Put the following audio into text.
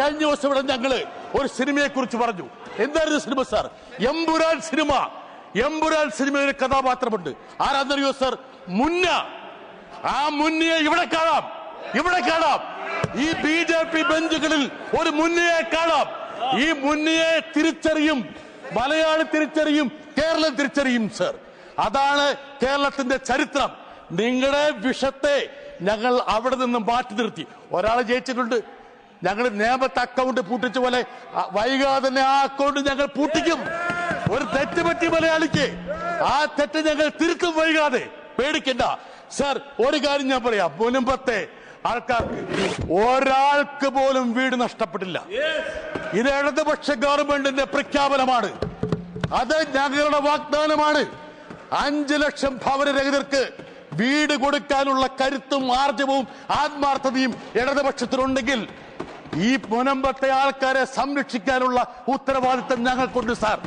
കഴിഞ്ഞ ദിവസം ഇവിടെ ഞങ്ങൾ ഒരു സിനിമയെ കുറിച്ച് പറഞ്ഞു. എന്തായിരുന്നു cinema sir? Empuraan cinema. Empuraan സിനിമയിലെ കഥാപാത്രമുണ്ട്. ആരാന്നറിയോ സാർ? മുന്ന. ആ മുന്നയെ ഇവിടെ കാണാം. ഇവിടെ കാണാം. ഈ ബി ജെ പി ബെഞ്ചുകളിൽ ഒരു മുന്നയെ കാണാം. ഈ മുന്നയെ തിരിച്ചറിയും. മലയാളി തിരിച്ചറിയും. കേരളം തിരിച്ചറിയും സർ. അതാണ് കേരളത്തിന്റെ ചരിത്രം. നിങ്ങളുടെ വിഷത്തെ ഞങ്ങൾ അവിടെ നിന്ന് മാറ്റി നിർത്തി. ഒരാൾ ജയിച്ചിട്ടുണ്ട്. ഞങ്ങൾ നിയമത്തെ അക്കൗണ്ട് പൂട്ടിച്ച പോലെ വൈകാതെ തന്നെ ആ അക്കൗണ്ട് ഞങ്ങൾ പൂട്ടിക്കും. ഒരു തെറ്റ് പറ്റി മലയാളിക്ക്. ആ തെറ്റ് ഞങ്ങൾ തിരുത്തും വൈകാതെ. പേടിക്കണ്ട. സർ ഒരു കാര്യം ഞാൻ പറയാം. മുൻപത്തെ ആൾക്കാർക്ക് ഒരാൾക്ക് പോലും വീട് നഷ്ടപ്പെട്ടില്ല. ഇത് ഇടതുപക്ഷ ഗവൺമെന്റിന്റെ പ്രഖ്യാപനമാണ്. അത് ഞങ്ങളുടെ വാഗ്ദാനമാണ്. അഞ്ചു ലക്ഷം ഭവനരഹിതർക്ക് വീട് കൊടുക്കാനുള്ള കരുത്തും ആർജവും ആത്മാർത്ഥതയും ഇടതുപക്ഷത്തിനുണ്ടെങ്കിൽ ഈ മുനമ്പത്തെ ആൾക്കാരെ സംരക്ഷിക്കാനുള്ള ഉത്തരവാദിത്തം ഞങ്ങൾക്കുണ്ട് സാർ.